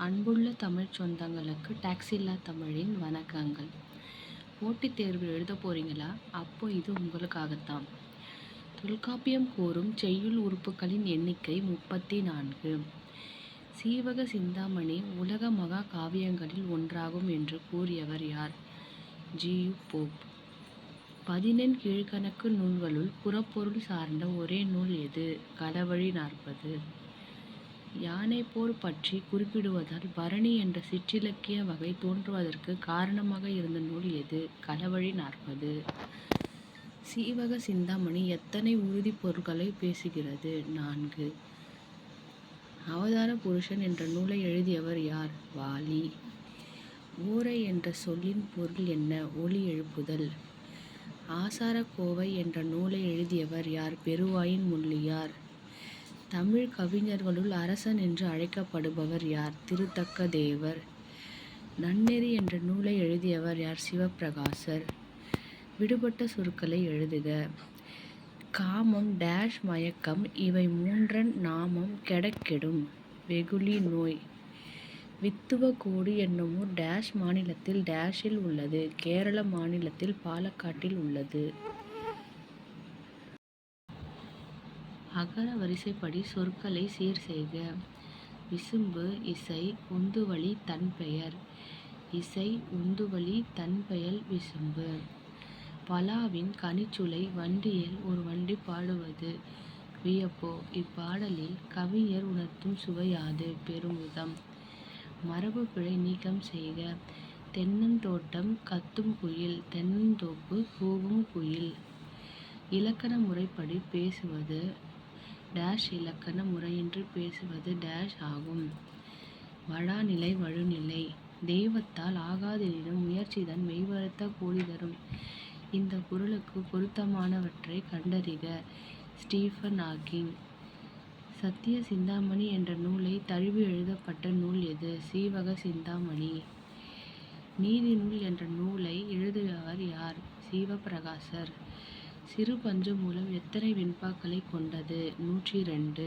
அன்புள்ள தமிழ்ச் சொந்தங்களுக்கு டாக்ஸில்லா தமிழின் வணக்கங்கள். போட்டித் தேர்வு எழுதப் போகிறீங்களா அப்போ இது உங்களுக்காகத்தான். தொல்காப்பியம் கூறும் செய்யுள் உறுப்புகளின் எண்ணிக்கை முப்பத்தி நான்கு சீவக சிந்தாமணி உலக மகா காவியங்களில் ஒன்றாகும் என்று கூறியவர் யார்? ஜி. யு. போப். பதினெண் கீழ்கணக்கு நூல்களுள் புறப்பொருள் சார்ந்த ஒரே நூல் எது? களவழி நாற்பது யானைப்போர் பற்றி குறிப்பிடுவதால் பரணி என்ற சிற்றிலக்கிய வகை தோன்றுவதற்கு காரணமாக இருந்த நூல் எது? களவழி நாற்பது. சீவக சிந்தாமணி எத்தனை உறுதிப் பொருட்களை பேசுகிறது? நான்கு. அவதார புருஷன் என்ற நூலை எழுதியவர் யார்? வாலி. ஊரை என்ற சொல்லின் பொருள் என்ன? ஒளி எழுப்புதல். ஆசாரக்கோவை என்ற நூலை எழுதியவர் யார்? பெருவாயின் முள்ளியார். தமிழ் கவிஞர்களுள் அரசன் என்று அழைக்கப்படுபவர் யார்? திருத்தக்க தேவர் நன்னெறி என்ற நூலை எழுதியவர் யார்? சிவப்பிரகாசர். விடுபட்ட சொற்களை எழுதுக. காமம் டேஷ் மயக்கம் இவை மூன்றன் நாமம் கெடக்கெடும். வெகுளி நோய். வித்துவக்கோடு என்னும் ஊர் டேஷ் மாநிலத்தில் டேஷில் உள்ளது. கேரள மாநிலத்தில் பாலக்காட்டில் உள்ளது. அகர வரிசைப்படி சொற்களை சீர் செய்க. விசும்பு இசை உந்துவழி தன்பெயர் இசை உந்துவழி தன்பெயல் விசும்பு. பலாவின் கனிச்சுளை வண்டியில் ஒரு வண்டி பாடுவது. வியப்போ இப்பாடலில் கவிஞர் உணர்த்தும் சுவையாது பெருமுதம் பெருமிதம் மரபு பிழை நீக்கம் செய்க. தென்னந்தோட்டம் கத்தும் குயில் தென்னந்தோப்பு கூவும் குயில். இலக்கண முறைப்படி பேசுவது. டேஷ் இலக்கண முறையின்றி பேசுவது டேஷ் ஆகும். வடாநிலை வழுநிலை. தெய்வத்தால் ஆகாதெனினும் முயற்சிதான் மெய்வருத்த கூலி தரும். இந்த குரலுக்கு பொருத்தமானவற்றை கண்டறிக. Stephen Hawking. சத்திய சிந்தாமணி என்ற நூலை தழுவி எழுதப்பட்ட நூல் எது? சீவக சிந்தாமணி. நீதி நூல் என்ற நூலை எழுதியவர் யார்? சிவப்பிரகாசர் சிறு பஞ்சமூலம் எத்தனை வெண்பாக்களை கொண்டது? நூற்றி ரெண்டு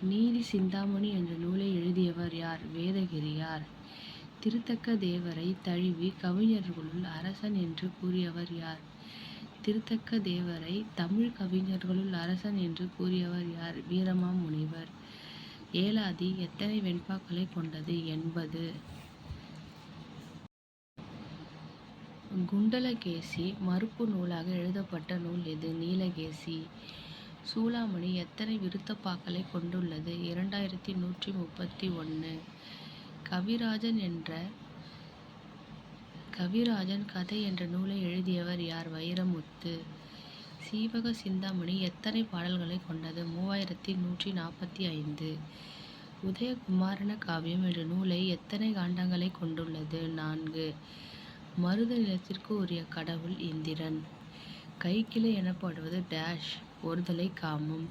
நீதி சிந்தாமணி என்ற நூலை எழுதியவர் யார்? வேதகிரியார் திருத்தக்க தேவரை தழுவி கவிஞர்களுள் அரசன் என்று கூறியவர் யார்? திருத்தக்க தேவரை தமிழ் கவிஞர்களுள் அரசன் என்று கூறியவர் யார்? வீரமாமுனிவர். ஏலாதி எத்தனை வெண்பாக்களை கொண்டது என்பது குண்டலகேசி மறுப்பு நூலாக எழுதப்பட்ட நூல் எது? நீலகேசி. சூளாமணி எத்தனை விருத்தப்பாக்களை கொண்டுள்ளது? இரண்டாயிரத்தி நூற்றி முப்பத்தி ஒன்று கவிராஜன் என்ற கவிராஜன் கதை என்ற நூலை எழுதியவர் யார்? வைரமுத்து. சீவக சிந்தாமணி எத்தனை பாடல்களை கொண்டது? மூவாயிரத்தி நூற்றி நாற்பத்தி ஐந்து. உதயகுமாரன காவியம் என்ற நூலை எத்தனை காண்டங்களை கொண்டுள்ளது? நான்கு. மருத நிலத்திற்கு உரிய கடவுள் இந்திரன். கைக்கிளை எனப்படுவது டேஷ் ஒருதலை காமம்.